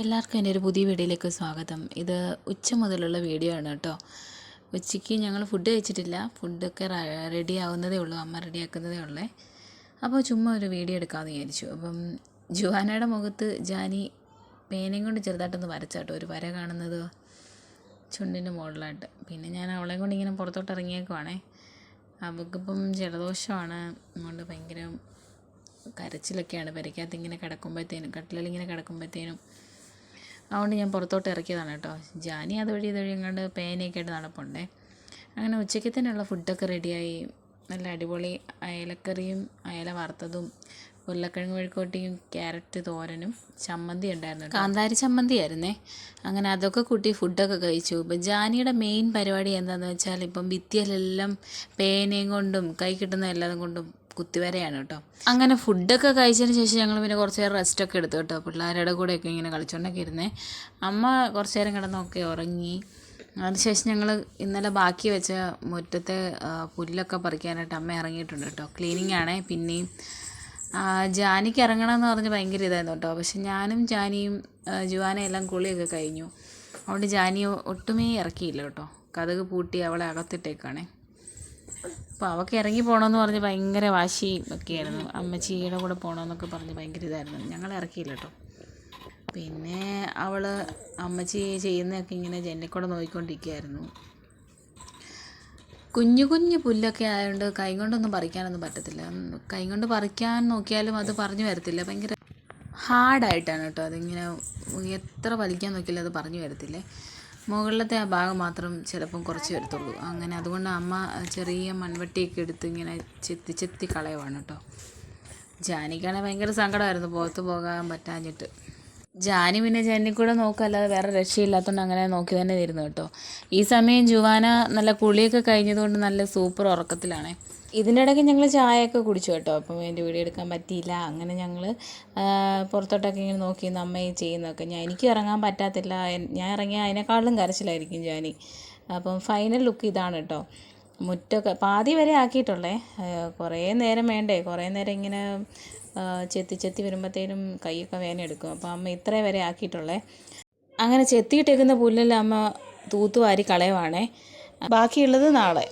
എല്ലാവർക്കും എന്റെ ഒരു പുതിയ വീഡിയോയിലേക്ക് സ്വാഗതം. ഇത് ഉച്ച മുതലുള്ള വീഡിയോ ആണ് കേട്ടോ. ഉച്ചയ്ക്ക് ഞങ്ങൾ ഫുഡ് കഴിച്ചിട്ടില്ല. ഫുഡൊക്കെ റെഡി ആവുന്നതേ ഉള്ളൂ. അമ്മ റെഡി ആക്കുന്നതേ ഉള്ളേ. അപ്പോൾ ചുമ്മാ ഒരു വീഡിയോ എടുക്കാമെന്ന് വിചാരിച്ചു. അപ്പം ജുവാനയുടെ മുഖത്ത് ജാനി പേനയും കൊണ്ട് ചെറുതായിട്ടൊന്ന് വരച്ചാട്ടോ ഒരു വര കാണുന്നത് ചുണ്ടിന്റെ മുകളിലായിട്ട്. പിന്നെ ഞാൻ അവളെ കൊണ്ട് ഇങ്ങനെ പുറത്തോട്ട് ഇറങ്ങിയേക്കുവാണേ. അവൾക്കിപ്പം ജലദോഷമാണ്. അതുകൊണ്ട് ഭയങ്കര കരച്ചിലൊക്കെയാണ്. പരിക്കകത്ത് ഇങ്ങനെ കിടക്കുമ്പോഴത്തേനും കട്ടിലിൽ ഇങ്ങനെ കിടക്കുമ്പോഴത്തേനും അതുകൊണ്ട് ഞാൻ പുറത്തോട്ട് ഇറക്കിയതാണ് കേട്ടോ. ജാനി അതുവഴി ഇതുവഴി എങ്ങാണ്ട് പേനയൊക്കെ ആയിട്ട് നടപ്പുണ്ടേ. അങ്ങനെ ഉച്ചയ്ക്ക് തന്നെയുള്ള ഫുഡൊക്കെ റെഡിയായി. നല്ല അടിപൊളി അയലക്കറിയും അയല വറുത്തതും ഉരുളക്കിഴങ്ങ് മെഴുക്കോട്ടിയും ക്യാരറ്റ് തോരനും ചമ്മന്തി ഉണ്ടായിരുന്നു കാന്താരി ചമ്മന്തി ആയിരുന്നേ? അങ്ങനെ അതൊക്കെ കൂട്ടി ഫുഡൊക്കെ കഴിച്ചു. ഇപ്പം ജാനിയുടെ മെയിൻ പരിപാടി എന്താണെന്ന് വെച്ചാൽ ഇപ്പം ഭിത്തിയിലെല്ലാം പേനയും കൊണ്ടും കൈ കിട്ടുന്ന എല്ലാം കൊണ്ടും കുത്തിവരയാണ് കേട്ടോ. അങ്ങനെ ഫുഡൊക്കെ കഴിച്ചതിന് ശേഷം ഞങ്ങൾ പിന്നെ കുറച്ച് നേരം റെസ്റ്റൊക്കെ എടുത്തു കേട്ടോ. പിള്ളേരുടെ കൂടെയൊക്കെ ഇങ്ങനെ കളിച്ചുകൊണ്ടൊക്കെ ഇരുന്നേ. അമ്മ കുറച്ച് നേരം കിടന്നൊക്കെ ഉറങ്ങി. അതിനുശേഷം ഞങ്ങൾ ഇന്നലെ ബാക്കി വെച്ച മുറ്റത്തെ പുല്ലൊക്കെ പറിക്കാനായിട്ട് അമ്മ ഇറങ്ങിയിട്ടുണ്ട് കേട്ടോ. ക്ലീനിങ് ആണേ. പിന്നെയും ജാനിക്ക് ജാനിക്ക് ഇറങ്ങണമെന്ന് പറഞ്ഞ് ഭയങ്കര ഇതായിരുന്നു കേട്ടോ. പക്ഷെ ഞാനും ജാനിയും ജുവാനയും എല്ലാം കുളിയൊക്കെ കഴിഞ്ഞു. അതുകൊണ്ട് ജാനി ഒട്ടുമേ ഇറക്കിയില്ല കേട്ടോ. കഥക് പൂട്ടി അവളെ അകത്തിട്ടേക്കാണേ അപ്പോൾ അവൾക്ക് ഇറങ്ങി പോകണമെന്ന് പറഞ്ഞ് ഭയങ്കര വാശിയും ഒക്കെയായിരുന്നു. അമ്മച്ചിയുടെ കൂടെ പോകണമെന്നൊക്കെ പറഞ്ഞ് ഭയങ്കര ഇതായിരുന്നു. ഞങ്ങൾ ഇറക്കിയില്ല കേട്ടോ പിന്നെ അവൾ അമ്മച്ചി ചെയ്യുന്നതൊക്കെ ഇങ്ങനെ ജനലിൽ നോക്കിക്കൊണ്ടിരിക്കുകയായിരുന്നു കുഞ്ഞു കുഞ്ഞു പുല്ലൊക്കെ ആയതുകൊണ്ട് കൈ കൊണ്ടൊന്നും പറിക്കാനൊന്നും പറ്റത്തില്ല. ഉം, കൈ കൊണ്ട് പറിക്കാൻ നോക്കിയാലും അത് പറഞ്ഞു വരത്തില്ല. ഭയങ്കര ഹാർഡായിട്ടാണ് കേട്ടോ അതിങ്ങനെ എത്ര വലിക്കാൻ നോക്കിയാലും അത് പറഞ്ഞു വരത്തില്ലേ. മുകളിലത്തെ ആ ഭാഗം മാത്രം ചിലപ്പം കുറച്ച് വരത്തുള്ളൂ അങ്ങനെ അതുകൊണ്ട് അമ്മ ചെറിയ മൺവെട്ടിയൊക്കെ എടുത്ത് ഇങ്ങനെ ചെത്തി ചെത്തി കളയുവാണ് കേട്ടോ. ജാനിക്കാണെങ്കിൽ ഭയങ്കര സങ്കടമായിരുന്നു. പുറത്ത് പോകാൻ പറ്റാഞ്ഞിട്ട്. ജാനി പിന്നെ ജാനി കൂടെ നോക്കല്ലാതെ വേറെ രക്ഷയില്ലാത്തതുകൊണ്ട് അങ്ങനെ നോക്കി തന്നെ ഇരുന്നു കേട്ടോ. ഈ സമയം ജുവാന നല്ല കുളിയൊക്കെ കഴിഞ്ഞതുകൊണ്ട് നല്ല സൂപ്പർ ഉറക്കത്തിലാണ്. ഇതിനിടയ്ക്ക് ഞങ്ങൾ ചായയൊക്കെ കുടിച്ചു കേട്ടോ. അപ്പം എന്റെ വീഡിയോ എടുക്കാൻ പറ്റിയില്ല. അങ്ങനെ ഞങ്ങൾ പുറത്തോട്ടൊക്കെ ഇങ്ങനെ നോക്കി അമ്മ ഈ ചെയ്യുന്നതൊക്കെ. ഞാൻ എനിക്ക് ഇറങ്ങാൻ പറ്റാത്തില്ല. ഞാൻ ഇറങ്ങിയാൽ അതിനേക്കാളും കരച്ചിലായിരിക്കും ജാനി. അപ്പം ഫൈനൽ ലുക്ക് ഇതാണ് കേട്ടോ. മുറ്റൊക്കെ പാതി വരെ ആക്കിയിട്ടുള്ളേ. കുറേ നേരം വേണ്ടേ? കുറേ നേരം ഇങ്ങനെ ചെത്തി ചെത്തി വരുമ്പോഴത്തേനും കൈയൊക്കെ വേന എടുക്കും. അപ്പോൾ അമ്മ ഇത്ര വരെ ആക്കിയിട്ടുള്ളേ. അങ്ങനെ ചെത്തിയിട്ടേക്കുന്ന പുല്ലെല്ലാം അമ്മ തൂത്തുവാരി കളയുവാണേ. ബാക്കിയുള്ളത് നാളെ.